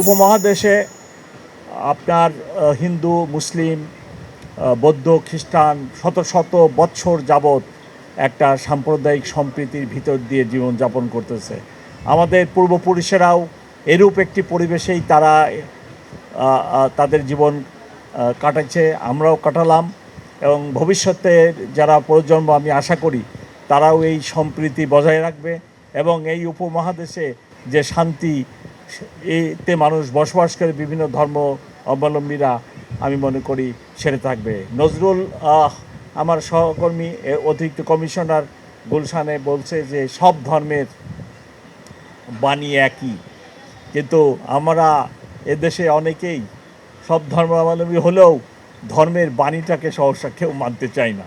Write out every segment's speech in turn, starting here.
উপমহাদেশে আপনার হিন্দু, মুসলিম বৌদ্ধ, খ্রিস্টান, শত শত বৎসর যাবৎ একটা সাম্প্রদায়িক সম্প্রীতির ভিতর দিয়ে জীবনযাপন করতেছে। আমাদের পূর্বপুরুষেরাও এরূপ একটি পরিবেশেই তারা তাদের জীবন কাটাচ্ছে আমরাও কাটালাম এবং ভবিষ্যতে যারা প্রজন্ম আমি আশা করি, তারাও এই সম্প্রীতি বজায় রাখবে এবং এই উপমহাদেশে যে শান্তি এতে মানুষ বসবাস করে বিভিন্ন ধর্ম অবলম্বীরা, আমি মনে করি, সেরে থাকবে। নজরুল আমার সহকর্মী অতিরিক্ত কমিশনার গুলশানে বলছে যে, সব ধর্মের বাণী একই। কিন্তু আমরা এদেশে অনেকেই সব ধর্মাবলম্বী হলেও ধর্মের বাণীটাকে সহসা কেউ মানতে চায় না।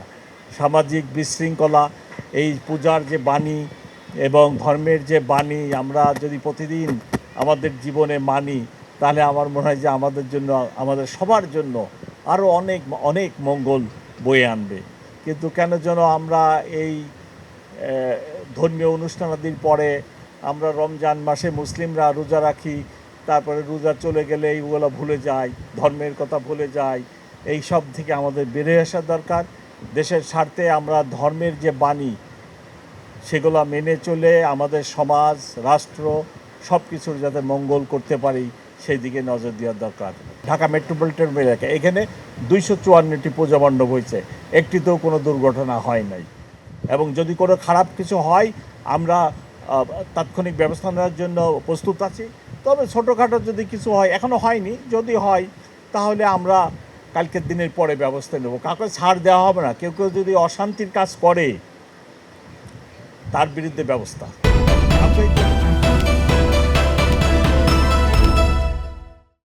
সামাজিক বিশৃঙ্খলা, এই পূজার যে বাণী এবং ধর্মের যে বাণী আমরা যদি প্রতিদিন আমাদের জীবনে মানি, তাহলে আমার মনে হয় যে আমাদের জন্য, আমাদের সবার জন্য আরও অনেক অনেক মঙ্গল বয়ে আনবে। কিন্তু কেন যেন আমরা এই ধর্মীয় অনুষ্ঠানাদির পরে আমরা রমজান মাসে মুসলিমরা রোজা রাখি, তারপরে রোজা চলে গেলে এইগুলো ভুলে যাই ধর্মের কথা ভুলে যাই এই সব থেকে আমাদের বেড়ে আসা দরকার। দেশের স্বার্থে আমরা ধর্মের যে বাণী, সেগুলো মেনে চলে আমাদের সমাজ, রাষ্ট্র সব কিছুর যাতে মঙ্গল করতে পারি সেই দিকে নজর দেওয়ার দরকার। ঢাকা মেট্রোপলিটন এলাকা এখানে দুইশো চুয়ান্নটি পূজা মণ্ডপ হয়েছে। একটিতেও কোনো দুর্ঘটনা হয় নাই। এবং যদি কোনো খারাপ কিছু হয়, আমরা তাৎক্ষণিক ব্যবস্থা নেওয়ার জন্য প্রস্তুত আছি। তবে ছোটোখাটো যদি কিছু হয় এখনও হয়নি, যদি হয়, তাহলে আমরা কালকের দিনের পরে ব্যবস্থা নেব। কাউকে ছাড় দেওয়া হবে না। কেউ কেউ যদি অশান্তির কাজ করে, তার বিরুদ্ধে ব্যবস্থা।